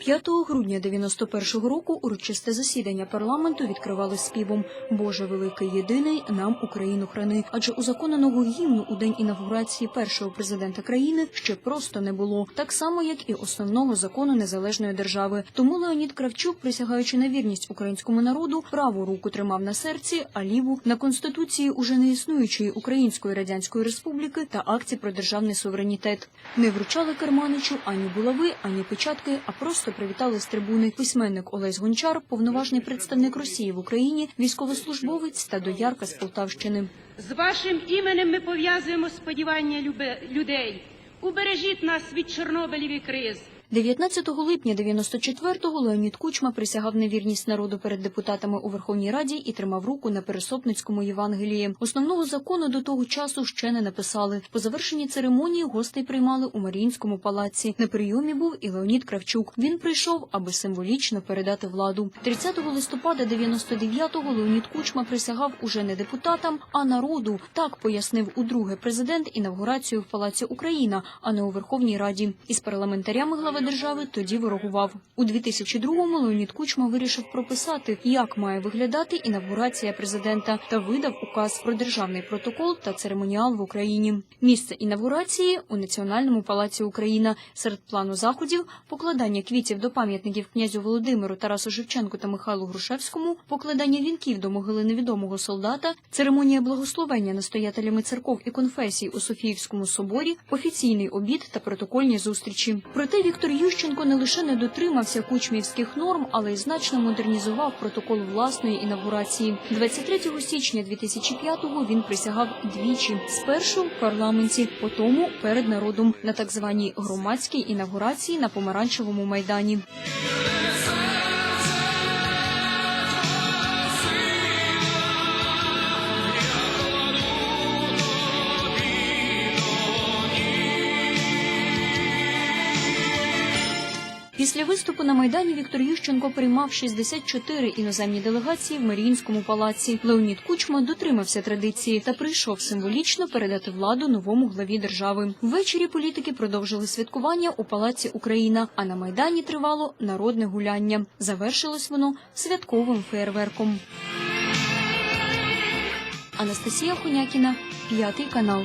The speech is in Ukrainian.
5 грудня 91-го року урочисте засідання парламенту відкривали співом Боже великий єдиний нам Україну храни. Адже узаконеного гімну у день інавгурації першого президента країни ще просто не було, так само як і основного закону незалежної держави. Тому Леонід Кравчук, присягаючи на вірність українському народу, праву руку тримав на серці, а ліву на конституції уже не існуючої Української радянської республіки та акції про державний суверенітет. Не вручали керманичу ані булави, ані печатки, а просто привітали з трибуни письменник Олесь Гончар, повноважний представник Росії в Україні, військовослужбовець та доярка з Полтавщини. З вашим іменем ми пов'язуємо сподівання людей. Убережіть нас від Чорнобилів криз. 19 липня 94-го Леонід Кучма присягав на вірність народу перед депутатами у Верховній Раді і тримав руку на Пересопницькому Євангелії. Основного закону до того часу ще не написали. По завершенні церемонії гостей приймали у Маріїнському палаці. На прийомі був і Леонід Кравчук. Він прийшов, аби символічно передати владу. 30 листопада 99-го Леонід Кучма присягав уже не депутатам, а народу. Так пояснив удруге президент інавгурацію в Палаці Україна, а не у Верховній Раді. Із парламентарями глава держави тоді ворогував. У 2002-му Леонід Кучма вирішив прописати, як має виглядати інавгурація президента, та видав указ про державний протокол та церемоніал в Україні. Місце інавгурації у Національному палаці Україна. Серед плану заходів покладання квітів до пам'ятників князю Володимиру, Тарасу Шевченку та Михайлу Грушевському, покладання вінків до могили невідомого солдата, церемонія благословення настоятелями церков і конфесій у Софіївському соборі, офіційний обід та протокольні зустрічі. Проте Віктор Ющенко не лише не дотримався кучмівських норм, але й значно модернізував протокол власної інавгурації. 23 січня 2005-го він присягав двічі: спершу в парламенті, потім перед народом на так званій громадській інавгурації на помаранчевому майдані. Після виступу на майдані Віктор Ющенко приймав 64 іноземні делегації в Маріїнському палаці. Леонід Кучма дотримався традиції та прийшов символічно передати владу новому главі держави. Ввечері політики продовжили святкування у палаці Україна. А на майдані тривало народне гуляння. Завершилось воно святковим феєрверком. Анастасія Хонякіна, п'ятий канал.